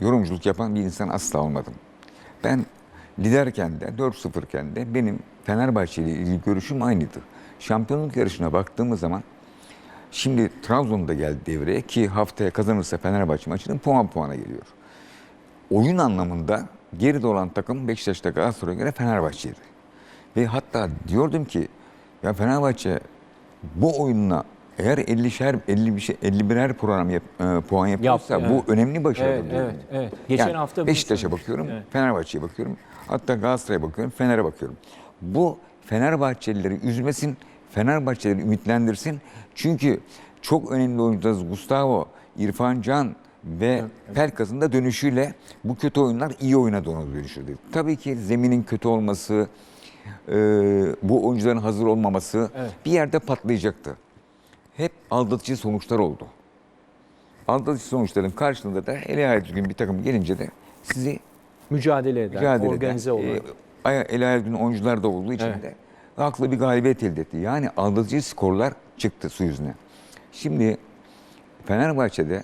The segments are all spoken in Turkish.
Yorumculuk yapan bir insan asla olmadım. Ben liderken de 4-0 iken de benim Fenerbahçe ile ilgili görüşüm aynıydı. Şampiyonluk yarışına baktığımız zaman şimdi Trabzon'da geldi devreye ki haftaya kazanırsa Fenerbahçe maçının puan puana geliyor. Oyun anlamında geride olan takım Beşiktaş'ta Galatasaray'a göre Fenerbahçe'ydi. Ve hatta diyordum ki ya Fenerbahçe bu oyunla eğer 50'şer 50 bir şey 51'er program yap, e, puan yapıyorsa Yaptı, bu evet. önemli başarı. Evet, evet, evet. Geçen Yani hafta bunu Beşiktaş'a bakıyorum, Evet. Fenerbahçe'ye bakıyorum. Hatta Galatasaray'a bakıyorum, Fener'e bakıyorum. Bu Fenerbahçelileri üzmesin, Fenerbahçelileri ümitlendirsin. Çünkü çok önemli oyuncularımız Gustavo, İrfan Can ve Pelkas'ın da dönüşüyle bu kötü oyunlar iyi oyuna doğru dönüşürdü. Tabii ki zeminin kötü olması, e, bu oyuncuların hazır olmaması bir yerde patlayacaktı. Hep aldatıcı sonuçlar oldu. Aldatıcı sonuçların karşılığında da ele ayağı düzgün bir takım gelince de sizi Mücadele eden, mücadele organize eden, olan. e, ele düzgün oyuncular da olduğu için Evet. de haklı bir galibiyet elde etti. Yani aldatıcı skorlar çıktı su yüzüne. Şimdi Fenerbahçe'de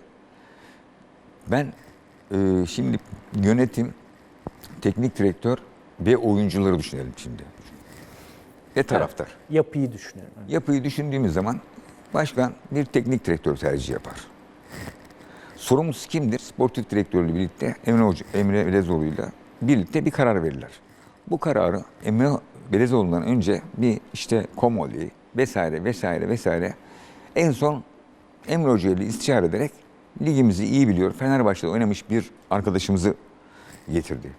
ben e, şimdi yönetim, teknik direktör ve oyuncuları düşünelim şimdi. Ve taraftar. Yapıyı düşünüyorum. Evet. Yapıyı düşündüğümüz zaman başkan bir teknik direktör tercih yapar. Sorumlusu kimdir? Sportif direktörle birlikte Emre, Hoca, Emre Belezoğlu'yla birlikte bir karar verirler. Bu kararı Emre Belezoğlu'ndan önce bir işte Komoli vesaire vesaire vesaire en son Emre Hoca ile istişare ederek ligimizi iyi biliyor. Fenerbahçe'de oynamış bir arkadaşımızı getirdi.